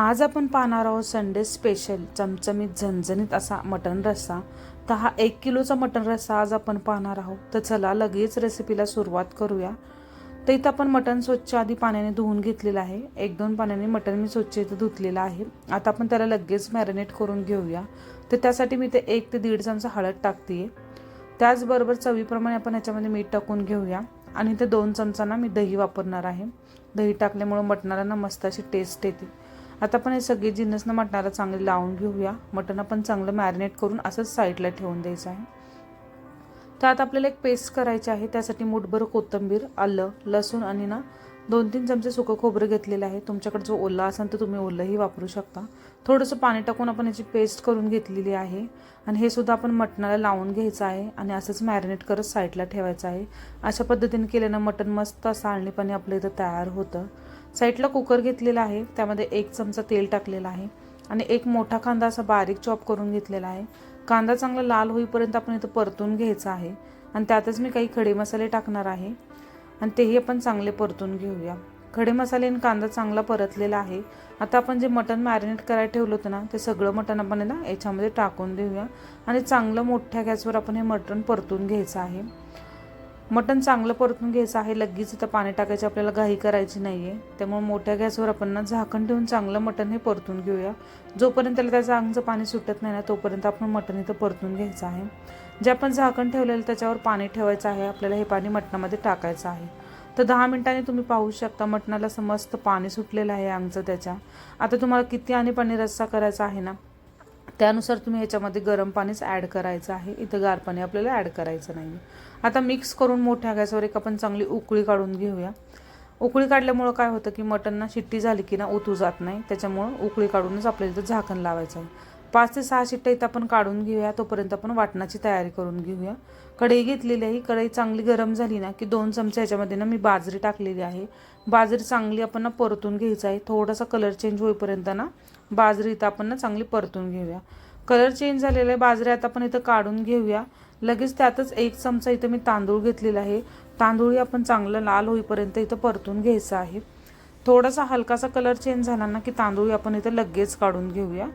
आज आपण पाहणार आहोत संडे स्पेशल चमचमीत झणझणीत असा मटण रस्सा. तर हा एक किलोचा मटण रस्सा आज आपण पाहणार आहोत. तर चला लगेच रेसिपीला सुरुवात करूया. तर इथं आपण मटण स्वच्छ आधी पाण्याने धुवून घेतलेलं आहे. एक दोन पाण्याने मटण मी स्वच्छ इथं धुतलेलं आहे. आता आपण त्याला लगेच मॅरिनेट करून घेऊया. तर त्यासाठी मी ते एक ते दीड चमचा हळद टाकते त्याचबरोबर चवीप्रमाणे आपण याच्यामध्ये मीठ टाकून घेऊया. आणि ते दोन चमचांना मी दही वापरणार आहे. दही टाकल्यामुळं मटणाला ना मस्त अशी टेस्ट येते. आता पण हे सगळे जिन्नसनं मटणाला चांगले लावून घेऊया. मटण आपण चांगलं मॅरिनेट करून असंच साईडला ठेवून द्यायचं आहे. तर आता आपल्याला एक पेस्ट करायची आहे. त्यासाठी मुठभर कोथिंबीर आलं लसूण आणि ना दोन तीन चमचे सुकं खोबरं घेतलेलं आहे. तुमच्याकडे जो ओला असेल तर तुम्ही ओलंही वापरू शकता. थोडंसं पाणी टाकून आपण याची पेस्ट करून घेतलेली आहे. आणि हे सुद्धा आपण मटणाला लावून घ्यायचं आहे आणि असंच मॅरिनेट करत साईडला ठेवायचं आहे. अशा पद्धतीने केल्यानं मटण मस्त असं आळणीपणे आपलं इथं तयार होतं. साईडला कुकर घेतलेला आहे. त्यामध्ये एक चमचा तेल टाकलेला आहे आणि एक मोठा कांदा असा बारीक चॉप करून घेतलेला आहे. कांदा चांगला लाल होईपर्यंत आपण इथं परतून घ्यायचा आहे आणि त्यातच मी काही खडे मसाले टाकणार आहे. आणि तेही आपण चांगले परतून घेऊया. खडे मसाले आणि कांदा चांगला परतलेला आहे. आता आपण जे मटण मॅरिनेट करायला ठेवलं होतं ना ते सगळं मटण आपण ना याच्यामध्ये टाकून देऊया. आणि चांगलं मोठ्या गॅसवर आपण हे मटण परतून घ्यायचं आहे. मटण चांगलं परतून घ्यायचं आहे. लगेच इथं पाणी टाकायचं आपल्याला घाई करायची नाही आहे त्यामुळे मोठ्या गॅसवर आपण ना झाकण ठेवून चांगलं मटण हे परतून घेऊया. जोपर्यंत त्याला त्याचं अंगचं पाणी सुटत नाही ना तोपर्यंत आपण मटण इथं परतून घ्यायचं आहे. जे आपण झाकण ठेवलेलं त्याच्यावर पाणी ठेवायचं आहे. आपल्याला हे पाणी मटणामध्ये टाकायचं आहे. तर दहा मिनिटांनी तुम्ही पाहू शकता मटणाला असं मस्त पाणी सुटलेलं आहे अंगचं त्याच्या. आता तुम्हाला किती आणि पाणी रस्सा करायचा आहे ना त्यानुसार तुम्ही ह्याच्यामध्ये गरम पाणीच ॲड करायचं आहे. इथं गार पाणी आपल्याला ॲड करायचं नाही आता मिक्स करून मोठ्या गॅसवर एक आपण चांगली उकळी काढून घेऊया. उकळी काढल्यामुळं काय होतं की मटणना शिट्टी झाली की ना उतू जात नाही. त्याच्यामुळं उकळी काढूनच आपल्याला इथं झाकण लावायचं आहे. पाच ते सहा शिट्ट्या इथं आपण काढून घेऊया. तोपर्यंत आपण वाटणाची तयारी करून घेऊया. कढई घेतलेली आहे. कढई चांगली गरम झाली ना की दोन चमचे ह्याच्यामध्ये ना मी बाजरी टाकलेली आहे. बाजरी चांगली आपण ना परतून घ्यायचं आहे. थोडासा कलर चेंज होईपर्यंत ना बाजरी इथं आपण ना चांगली परतून घेऊया. कलर चेंज झालेला आहे बाजरी आता आपण इथं काढून घेऊया. लगेच त्यातच एक चमचा इथं मी तांदूळ घेतलेला आहे. तांदूळही आपण चांगलं लाल होईपर्यंत इथं परतून घ्यायचं आहे. थोडासा हलकासा कलर चेंज झाला ना की तांदूळ आपण इथं लगेच काढून घेऊया.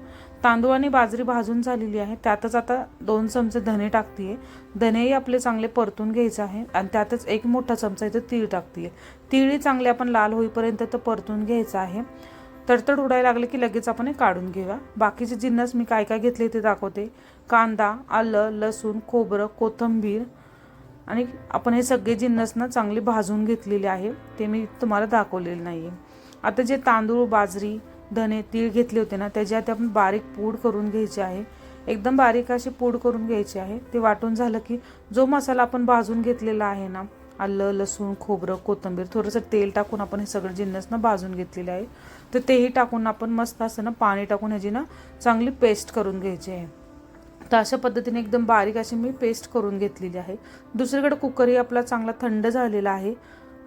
तांदूळ आणि बाजरी भाजून झालेली आहे. त्यातच आता दोन चमचे धने टाकते धनेही आपले चांगले परतून घ्यायचे आहे आणि त्यातच एक मोठा चमचा इथं तीळ टाकते तीळही चांगले आपण लाल होईपर्यंत तर परतून घ्यायचं आहे. तडतड उडायला लागले की लगेच आपण हे काढून घेऊया. बाकीचे जिन्नस मी काय काय घेतले ते दाखवते. कांदा आलं लसूण खोबरं कोथिंबीर आणि आपण हे सगळे जिन्नस ना चांगले भाजून घेतलेले आहे. ते मी तुम्हाला दाखवलेले नाही आहे आता जे तांदूळ बाजरी धने तीळ घेतले होते ना त्याची आता आपण बारीक पूड करून घ्यायची आहे. एकदम बारीक अशी पूड करून घ्यायची आहे. ते वाटून झालं की जो मसाला आपण भाजून घेतलेला आहे ना आलं लसूण खोबरं कोथिंबीर थोडंसं तेल टाकून आपण हे सगळं जिन्नसनं भाजून घेतलेले आहे. तर तेही टाकून आपण मस्त असं ना पाणी टाकून ह्याची ना चांगली पेस्ट करून घ्यायची आहे. तर अशा पद्धतीने एकदम बारीक अशी मी पेस्ट करून घेतलेली आहे. दुसरीकडे कुकरही आपला चांगला थंड झालेला आहे.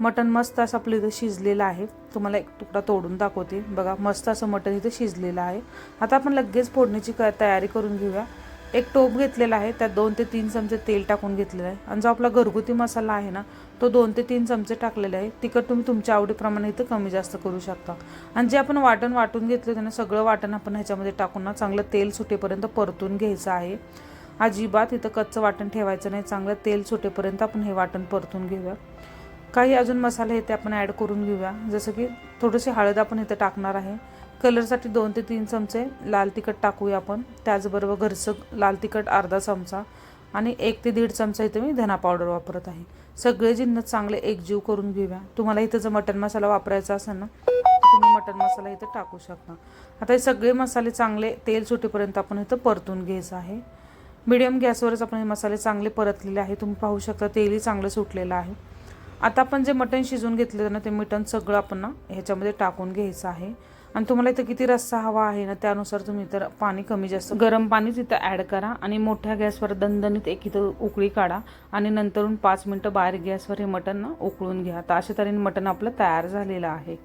मटण मस्त असं आपलं इथं शिजलेलं आहे. तुम्हाला एक तुकडा तोडून दाखवते. बघा मस्त असं मटण इथं शिजलेलं आहे. आता आपण लगेच फोडणीची क तयारी करून घेऊया. एक टोप घेतलेला आहे. त्यात दोन ते तीन चमचे तेल टाकून घेतलेलं आहे. आणि जो आपला घरगुती मसाला आहे ना तो दोन ते तीन चमचे टाकलेले आहे. तिखट तुम्ही तुमच्या आवडीप्रमाणे इथं कमी जास्त करू शकता. आणि जे आपण वाटण वाटून घेतलं होतं ना सगळं वाटण आपण ह्याच्यामध्ये टाकून ना चांगलं तेल सुटेपर्यंत परतून घ्यायचं आहे. अजिबात इथं कच्चं वाटण ठेवायचं नाही. चांगलं तेल सुटेपर्यंत आपण हे वाटण परतून घेऊया. काही अजून मसाले ते आपण ॲड करून घेऊया. जसं की थोडीशी हळद आपण इथं टाकणार आहे. कलरसाठी दोन ते तीन चमचे लाल तिखट टाकूया आपण. त्याचबरोबर घरचं लाल तिखट अर्धा चमचा. आणि एक ते दीड चमचा इथं मी धना पावडर वापरत आहे. सगळे जिन्नस चांगले एकजीव करून घेऊया. तुम्हाला इथं जर मटन मसाला वापरायचा असेल ना तुम्ही मटन मसाला इथं टाकू शकता. आता हे सगळे मसाले चांगले तेल सुटेपर्यंत आपण इथं परतून घ्यायचं आहे. मिडियम गॅसवरच आपण हे मसाले चांगले परतलेले आहे. तुम्ही पाहू शकता तेलही चांगलं सुटलेलं आहे. आता आपण जे मटण शिजवून घेतलं ना ते मटण सगळं आपण ना ह्याच्यामध्ये टाकून घ्यायचं आहे. आणि तुम्हाला इथं किती रस्सा हवा आहे ना त्यानुसार तुम्ही इतर पाणी कमी जास्त गरम पाणी तिथं ॲड करा आणि मोठ्या गॅसवर दणदणीत एक इथं उकळी काढा आणि नंतरून पाच मिनटं बाहेर गॅसवर हे मटण ना उकळून घ्या. तर अशा तऱ्हेने मटण आपलं तयार झालेलं आहे.